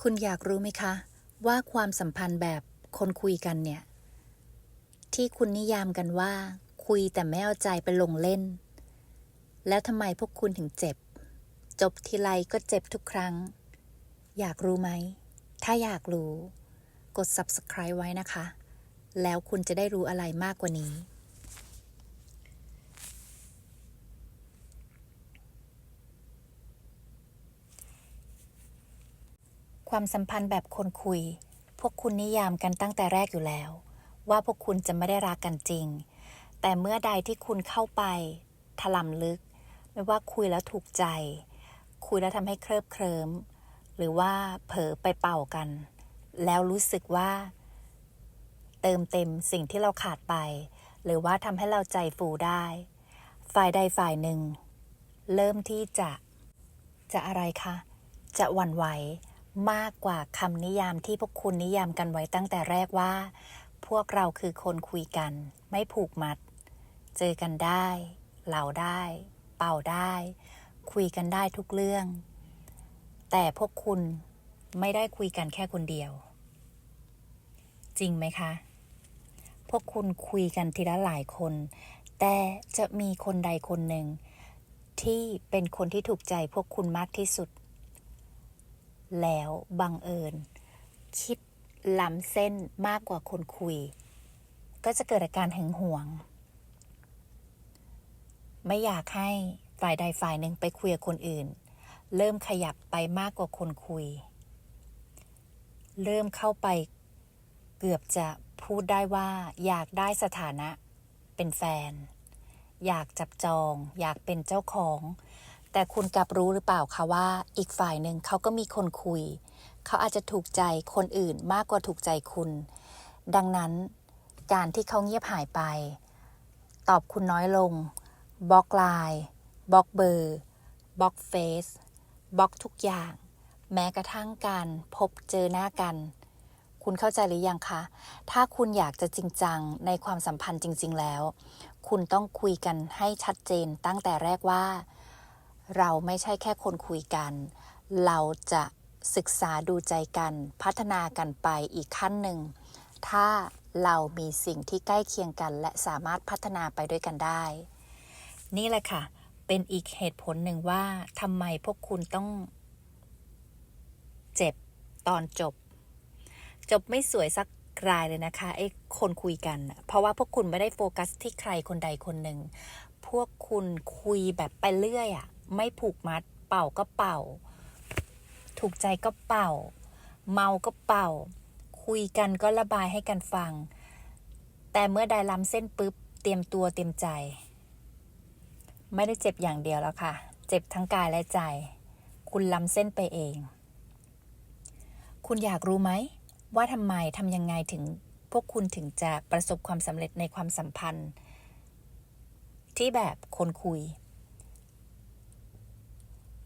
คุณอยากรู้ไหมคะ ว่าความสัมพันธ์แบบคนคุยกันเนี่ย ที่คุณนิยามกันว่า คุยแต่ไม่เอาใจไปลงเล่น แล้วทำไมพวกคุณถึงเจ็บ จบทีไรก็เจ็บทุกครั้ง อยากรู้ไหม ถ้าอยากรู้ กด subscribe ไว้นะคะ แล้วคุณจะได้รู้อะไรมากกว่านี้ ความสัมพันธ์แบบคนคุย พวกคุณนิยามกันตั้งแต่แรกอยู่แล้ว ว่าพวกคุณจะไม่ได้รักกันจริง แต่เมื่อใดที่คุณเข้าไปถล่มลึก ไม่ว่าคุยแล้วถูกใจ คุยแล้วทำให้เคลิบเคลิ้มหรือว่าเผลอไปเป่ากัน แล้วรู้สึกว่า เติมเต็มสิ่งที่เราขาดไป หรือว่าทำให้เราใจฟูได้ ฝ่ายใดฝ่ายหนึ่ง เริ่มที่จะ จะอะไรคะ จะหวั่นไหว มากกว่าคำนิยามที่พวกคุณนิยามกันไว้ตั้งแต่แรกว่า พวกเราคือคนคุยกัน ไม่ผูกมัด เจอกันได้เหล่าได้ เป่าได้ คุยกันได้ทุกเรื่อง แต่พวกคุณไม่ได้คุยกันแค่คนเดียว จริงไหมคะ พวกคุณคุยกันทีละหลายคน แต่จะมีคนใดคนหนึ่ง ที่เป็นคนที่ถูกใจพวกคุณมากที่สุด แล้วบังเอิญ คิดล้ำเส้นมากกว่าคนคุย ก็จะเกิดอาการหึงหวง ไม่อยากให้ฝ่ายใดฝ่ายหนึ่งไปคุยกับคนอื่น เริ่มขยับไปมากกว่าคนคุย เริ่มเข้าไปเกือบจะพูดได้ว่า อยากได้สถานะเป็นแฟน อยากจับจอง อยากเป็นเจ้าของ แต่คุณกลับรู้หรือเปล่าคะว่า อีกฝ่ายหนึ่งเขาก็มีคนคุย เขาอาจจะถูกใจคนอื่นมากกว่าถูกใจคุณ ดังนั้นการที่เขาเงียบหายไป ตอบคุณน้อยลงบล็อกไลน์บล็อกเบอร์บล็อกเฟซบล็อกทุกอย่าง แม้กระทั่งการพบเจอหน้ากัน คุณเข้าใจหรือยังคะ ถ้าคุณอยากจะจริงจังในความสัมพันธ์จริง ๆ แล้ว คุณต้องคุยกันให้ชัดเจนตั้งแต่แรกว่า เราไม่ใช่แค่คนคุยกัน เราจะศึกษาดูใจกัน พัฒนากันไปอีกขั้นหนึ่ง ถ้าเรามีสิ่งที่ใกล้เคียงกัน และสามารถพัฒนาไปด้วยกันได้ นี่แหละค่ะ เป็นอีกเหตุผลหนึ่งว่าทำไมพวกคุณต้อง เจ็บตอนจบ จบไม่สวยสักรายเลยนะคะไอ้คนคุยกัน เพราะว่าพวกคุณไม่ได้โฟกัสที่ใครคนใดคนหนึ่ง พวกคุณคุยแบบไปเรื่อยอะ่ะ ไม่ผูกมัด เป่าก็เป่า ถูกใจก็เป่า เมาก็เป่า คุยกันก็ระบายให้กันฟัง แต่เมื่อใดล้ำเส้นปุ๊บ เตรียมตัวเตรียมใจ ไม่ได้เจ็บอย่างเดียวแล้วค่ะ เจ็บทั้งกายและใจ คุณล้ำเส้นไปเอง คุณอยากรู้ไหม ว่าทำไมทำยังไงถึงพวกคุณถึงจะประสบความสำเร็จในความสัมพันธ์ ที่แบบคนคุย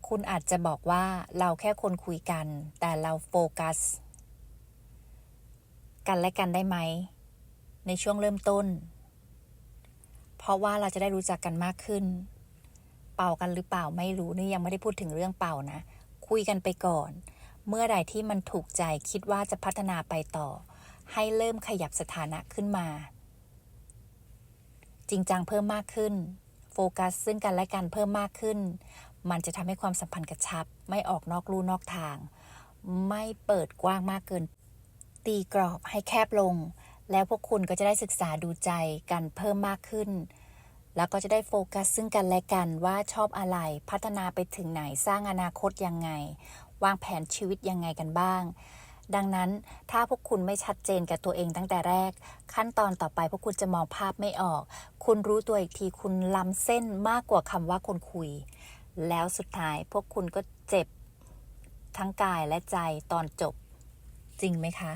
คุณอาจจะบอกว่าเราแค่คนคุยกัน แต่เราโฟกัส กันและกันได้ไหม ในช่วงเริ่มต้น เพราะว่าเราจะได้รู้จักกันมากขึ้น เป่ากันหรือเปล่าไม่รู้นี่ยังไม่ได้พูดถึงเรื่องเป่านะ คุยกันไปก่อน เมื่อใดที่มันถูกใจคิดว่าจะพัฒนาไปต่อ ให้เริ่มขยับสถานะขึ้นมา จริงจังเพิ่มมากขึ้น ฟกัสซึ่งกันและกันเพิ่มมากขึ้น มันจะทำให้ความสัมพันธ์กระชับ ไม่ออกนอกลู่นอกทาง ไม่เปิดกว้างมากเกิน ตีกรอบให้แคบลง แล้วพวกคุณก็จะได้ศึกษาดูใจกันเพิ่มมากขึ้น แล้วก็จะได้โฟกัสซึ่งกันและกันว่าชอบอะไร พัฒนาไปถึงไหน สร้างอนาคตยังไง วางแผนชีวิตยังไงกันบ้าง ดังนั้นถ้าพวกคุณไม่ชัดเจนกับตัวเองตั้งแต่แรก ขั้นตอนต่อไปพวกคุณจะมองภาพไม่ออก คุณรู้ตัวอีกทีคุณล้ำเส้นมากกว่าคำว่าคนคุย แล้วสุดท้ายพวกคุณก็เจ็บทั้งกายและใจตอนจบ จริงไหมคะ